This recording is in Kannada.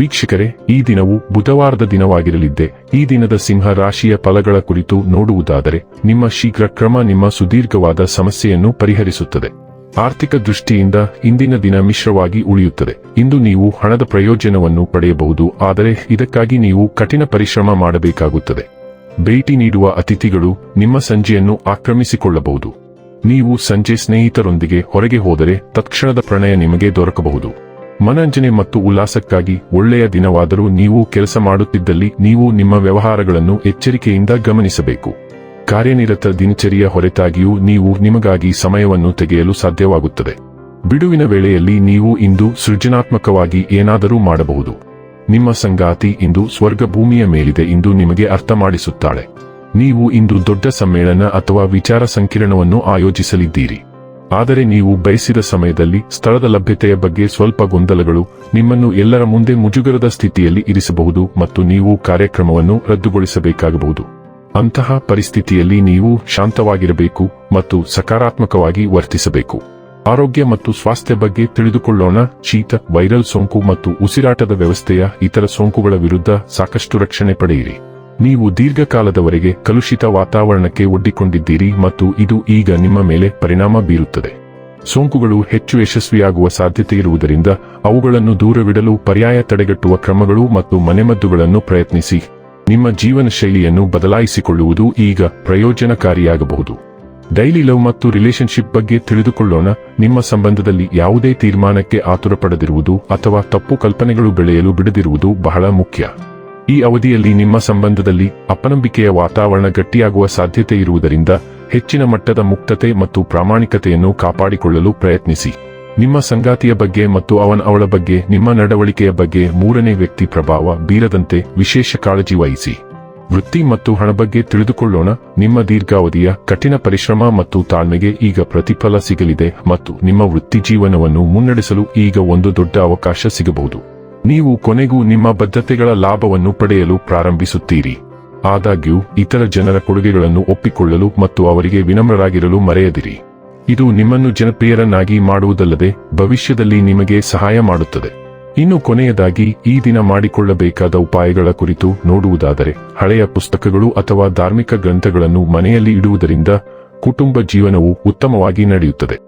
ವೀಕ್ಷಕರೇ, ಈ ದಿನವು ಬುಧವಾರದ ದಿನವಾಗಿರಲಿದ್ದೆ. ಈ ದಿನದ ಸಿಂಹ ರಾಶಿಯ ಫಲಗಳ ಕುರಿತು ನೋಡುವುದಾದರೆ, ನಿಮ್ಮ ಶೀಘ್ರ ಕ್ರಮ ನಿಮ್ಮ ಸುದೀರ್ಘವಾದ ಸಮಸ್ಯೆಯನ್ನು ಪರಿಹರಿಸುತ್ತದೆ. ಆರ್ಥಿಕ ದೃಷ್ಟಿಯಿಂದ ಇಂದಿನ ದಿನ ಮಿಶ್ರವಾಗಿ ಉಳಿಯುತ್ತದೆ. ಇಂದು ನೀವು ಹಣದ ಪ್ರಯೋಜನವನ್ನು ಪಡೆಯಬಹುದು, ಆದರೆ ಇದಕ್ಕಾಗಿ ನೀವು ಕಠಿಣ ಪರಿಶ್ರಮ ಮಾಡಬೇಕಾಗುತ್ತದೆ. ಭೇಟಿ ನೀಡುವ ಅತಿಥಿಗಳು ನಿಮ್ಮ ಸಂಜೆಯನ್ನು ಆಕ್ರಮಿಸಿಕೊಳ್ಳಬಹುದು. ನೀವು ಸಂಜೆ ಸ್ನೇಹಿತರೊಂದಿಗೆ ಹೊರಗೆ ಹೋದರೆ ತತ್ಕ್ಷಣದ ಪ್ರಣಯ ನಿಮಗೆ ದೊರಕಬಹುದು. ಮನರಂಜನೆ ಮತ್ತು ಉಲ್ಲಾಸಕ್ಕಾಗಿ ಒಳ್ಳೆಯ ದಿನವಾದರೂ ನೀವು ಕೆಲಸ ಮಾಡುತ್ತಿದ್ದಲ್ಲಿ ನೀವು ನಿಮ್ಮ ವ್ಯವಹಾರಗಳನ್ನು ಎಚ್ಚರಿಕೆಯಿಂದ ಗಮನಿಸಬೇಕು. ಕಾರ್ಯನಿರತ ದಿನಚರಿಯ ಹೊರತಾಗಿಯೂ ನೀವು ನಿಮಗಾಗಿ ಸಮಯವನ್ನು ತೆಗೆಯಲು ಸಾಧ್ಯವಾಗುತ್ತದೆ. ಬಿಡುವಿನ ವೇಳೆಯಲ್ಲಿ ನೀವು ಇಂದು ಸೃಜನಾತ್ಮಕವಾಗಿ ಏನಾದರೂ ಮಾಡಬಹುದು. ನಿಮ್ಮ ಸಂಗಾತಿ ಇಂದು ಸ್ವರ್ಗ ಭೂಮಿಯ ಮೇಲಿದೆ ಎಂದು ನಿಮಗೆ ಅರ್ಥ ಮಾಡಿಸುತ್ತಾಳೆ ನೀವು ಇಂದು ದೊಡ್ಡ ಸಮ್ಮೇಳನ ಅಥವಾ ವಿಚಾರ ಸಂಕಿರಣವನ್ನು ಆಯೋಜಿಸಲಿದ್ದೀರಿ. ಆದರೆ ನೀವು ಬಯಸಿದ ಸಮಯದಲ್ಲಿ ಸ್ಥಳದ ಲಭ್ಯತೆಯ ಬಗ್ಗೆ ಸ್ವಲ್ಪ ಗೊಂದಲಗಳು ನಿಮ್ಮನ್ನು ಎಲ್ಲರ ಮುಂದೆ ಮುಜುಗರದ ಸ್ಥಿತಿಯಲ್ಲಿ ಇರಿಸಬಹುದು ಮತ್ತು ನೀವು ಕಾರ್ಯಕ್ರಮವನ್ನು ರದ್ದುಗೊಳಿಸಬೇಕಾಗಬಹುದು. ಅಂತಹ ಪರಿಸ್ಥಿತಿಯಲ್ಲಿ ನೀವು ಶಾಂತವಾಗಿರಬೇಕು ಮತ್ತು ಸಕಾರಾತ್ಮಕವಾಗಿ ವರ್ತಿಸಬೇಕು. ಆರೋಗ್ಯ ಮತ್ತು ಸ್ವಾಸ್ಥ್ಯ ಬಗ್ಗೆ ತಿಳಿದುಕೊಳ್ಳೋಣ. ಶೀತ, ವೈರಲ್ ಸೋಂಕು ಮತ್ತು ಉಸಿರಾಟದ ವ್ಯವಸ್ಥೆಯ ಇತರ ಸೋಂಕುಗಳ ವಿರುದ್ಧ ಸಾಕಷ್ಟು ರಕ್ಷಣೆ ಪಡೆಯಿರಿ. ನೀವು ದೀರ್ಘಕಾಲದವರೆಗೆ ಕಲುಷಿತ ವಾತಾವರಣಕ್ಕೆ ಒಡ್ಡಿಕೊಂಡಿದ್ದೀರಿ ಮತ್ತು ಇದು ಈಗ ನಿಮ್ಮ ಮೇಲೆ ಪರಿಣಾಮ ಬೀರುತ್ತದೆ. ಸೋಂಕುಗಳು ಹೆಚ್ಚು ಯಶಸ್ವಿಯಾಗುವ ಸಾಧ್ಯತೆ ಇರುವುದರಿಂದ ಅವುಗಳನ್ನು ದೂರವಿಡಲು ಪರ್ಯಾಯ ತಡೆಗಟ್ಟುವ ಕ್ರಮಗಳು ಮತ್ತು ಮನೆಮದ್ದುಗಳನ್ನು ಪ್ರಯತ್ನಿಸಿ. ನಿಮ್ಮ ಜೀವನ ಶೈಲಿಯನ್ನು ಬದಲಾಯಿಸಿಕೊಳ್ಳುವುದು ಈಗ ಪ್ರಯೋಜನಕಾರಿಯಾಗಬಹುದು. ಡೈಲಿ ಲವ್ ಮತ್ತು ರಿಲೇಶನ್ಶಿಪ್ ಬಗ್ಗೆ ತಿಳಿದುಕೊಳ್ಳೋಣ. ನಿಮ್ಮ ಸಂಬಂಧದಲ್ಲಿ ಯಾವುದೇ ತೀರ್ಮಾನಕ್ಕೆ ಆತುರಪಡದಿರುವುದು ಅಥವಾ ತಪ್ಪು ಕಲ್ಪನೆಗಳು ಬೆಳೆಯಲು ಬಿಡದಿರುವುದು ಬಹಳ ಮುಖ್ಯ. ಈ ಅವಧಿಯಲ್ಲಿ ನಿಮ್ಮ ಸಂಬಂಧದಲ್ಲಿ ಅಪನಂಬಿಕೆಯ ವಾತಾವರಣ ಗಟ್ಟಿಯಾಗುವ ಸಾಧ್ಯತೆ ಇರುವುದರಿಂದ ಹೆಚ್ಚಿನ ಮಟ್ಟದ ಮುಕ್ತತೆ ಮತ್ತು ಪ್ರಾಮಾಣಿಕತೆಯನ್ನು ಕಾಪಾಡಿಕೊಳ್ಳಲು ಪ್ರಯತ್ನಿಸಿ. ನಿಮ್ಮ ಸಂಗಾತಿಯ ಬಗ್ಗೆ ಮತ್ತು ಅವನ ಅವಳ ಬಗ್ಗೆ, ನಿಮ್ಮ ನಡವಳಿಕೆಯ ಬಗ್ಗೆ ಮೂರನೇ ವ್ಯಕ್ತಿ ಪ್ರಭಾವ ಬೀರದಂತೆ ವಿಶೇಷ ಕಾಳಜಿ ವಹಿಸಿ. ವೃತ್ತಿ ಮತ್ತು ಹಣ ಬಗ್ಗೆ ತಿಳಿದುಕೊಳ್ಳೋಣ. ನಿಮ್ಮ ದೀರ್ಘಾವಧಿಯ ಕಠಿಣ ಪರಿಶ್ರಮ ಮತ್ತು ತಾಳ್ಮೆಗೆ ಈಗ ಪ್ರತಿಫಲ ಸಿಗಲಿದೆ ಮತ್ತು ನಿಮ್ಮ ವೃತ್ತಿ ಜೀವನವನ್ನು ಮುನ್ನಡೆಸಲು ಈಗ ಒಂದು ದೊಡ್ಡ ಅವಕಾಶ ಸಿಗಬಹುದು. ನೀವು ಕೊನೆಗೂ ನಿಮ್ಮ ಬದ್ಧತೆಗಳ ಲಾಭವನ್ನು ಪಡೆಯಲು ಪ್ರಾರಂಭಿಸುತ್ತೀರಿ. ಆದಾಗ್ಯೂ, ಇತರ ಜನರ ಕೊಡುಗೆಗಳನ್ನು ಒಪ್ಪಿಕೊಳ್ಳಲು ಮತ್ತು ಅವರಿಗೆ ವಿನಮ್ರರಾಗಿರಲು ಮರೆಯದಿರಿ. ಇದು ನಿಮ್ಮನ್ನು ಜನಪ್ರಿಯರನ್ನಾಗಿ ಮಾಡುವುದಲ್ಲದೆ, ಭವಿಷ್ಯದಲ್ಲಿ ನಿಮಗೆ ಸಹಾಯ ಮಾಡುತ್ತದೆ. ಇನ್ನು ಕೊನೆಯದಾಗಿ, ಈ ದಿನ ಮಾಡಿಕೊಳ್ಳಬೇಕಾದ ಉಪಾಯಗಳ ಕುರಿತು ನೋಡುವುದಾದರೆ, ಹಳೆಯ ಪುಸ್ತಕಗಳು ಅಥವಾ ಧಾರ್ಮಿಕ ಗ್ರಂಥಗಳನ್ನು ಮನೆಯಲ್ಲಿ ಇಡುವುದರಿಂದ ಕುಟುಂಬ ಜೀವನವು ಉತ್ತಮವಾಗಿ ನಡೆಯುತ್ತದೆ.